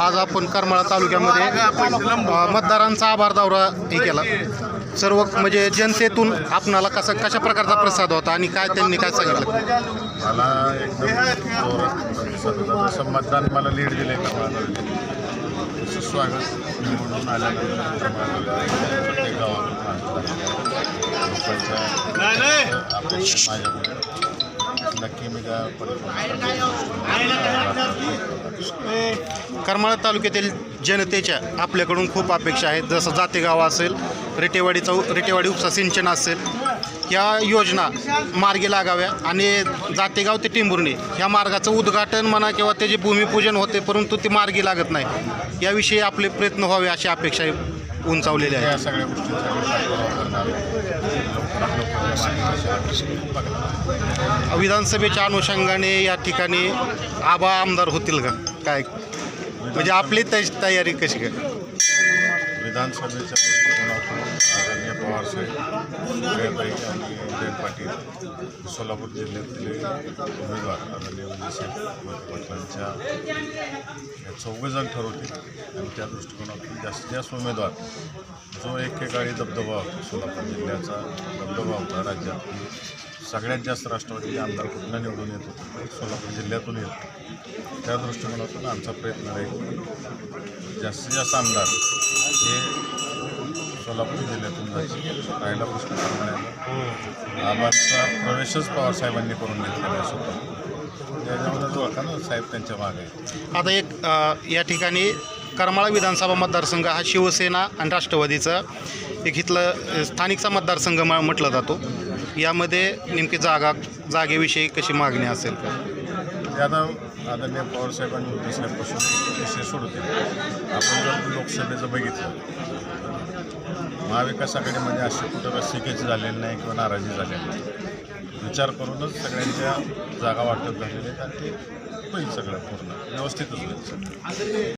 आज आपण करमाळा तालुक्यामध्ये अ, मतदारांचा आभार दौरा हे केला. सर्व म्हणजे जनतेतून आपणाला कसा कशा प्रकारचा प्रसाद होता आणि काय त्यांनी काय सांगितलं? मला एकदम जोरात प्रतिसाद होता. जसं मतदान मला लीड दिले तसं स्वागत निवडून आल्यानंतर करमाळा प्रत्येक गावातून लोकांच्या अपेक्षा माझ्याकडे. नक्की मी त्या करमाळा तालुक्यातील जनतेच्या आपल्याकडून खूप अपेक्षा आहेत. जसं जातेगाव असेल रेटेवाडीचा रेटेवाडी उपसा सिंचन असेल या योजना मार्गी लागाव्या आणि जातेगाव ते टिंबुर्णी ह्या मार्गाचं उद्घाटन म्हणा किंवा त्याचे भूमिपूजन होते परंतु ते मार्गी लागत नाही. याविषयी आपले प्रयत्न व्हावे अशी अपेक्षा उंचावलेली आहे. या सगळ्या विधानसभेच्या अनुषंगाने या ठिकाणी आबा आमदार होतील का? काय? म्हणजे आपली तय- तयारी कशी काय? विधानसभेच्या दृष्टिकोनातून आदरणीय पवारसाहेब जयबाई आणि जयंत पाटील सोलापूर जिल्ह्यातले उमेदवार आदरणीय विजयसाहेब पाटलांच्या या चौघजण ठरवतील आणि त्या दृष्टिकोनातून जास्तीत जास्त उमेदवार जो एकेकाळी दबदबा होता. सोलापूर जिल्ह्याचा दबदबा होता राज्यात सगळ्यात जास्त राष्ट्रवादीचे आमदार कुठनं निवडून येत? होते सोलापूर जिल्ह्यातून येत. त्या दृष्टिकोनातून आमचा प्रयत्न राहील जास्तीत जास्त आमदार हे सोलापूर जिल्ह्यातून जायचे. राहिला प्रश्न करण्याचा प्रवेशच पवारसाहेबांनी करून घेतलेला असतो त्याच्यामध्ये साहेब त्यांच्या मागे. आहे आता एक या ठिकाणी करमाळा विधानसभा मतदारसंघ हा शिवसेना आणि राष्ट्रवादीचा एक इथलं स्थानिकचा मतदारसंघ म्हटला जातो. यामध्ये नेमकी जागा जागेविषयी कशी मागणी असेल? का ते आता आदरणीय पवारसाहेबांनी दिसल्यापासून विषय सोडतील आपण जर लोकसभेचं बघितलं महाविकास आघाडीमध्ये असे कुठं रस्सिकेच झालेली नाही किंवा नाराजी झालेली नाही. विचार करूनच सगळ्यांच्या जागा वाटप झालेल्या आहेत आणि ते होईल सगळं पूर्ण. व्यवस्थितच होईल सगळं.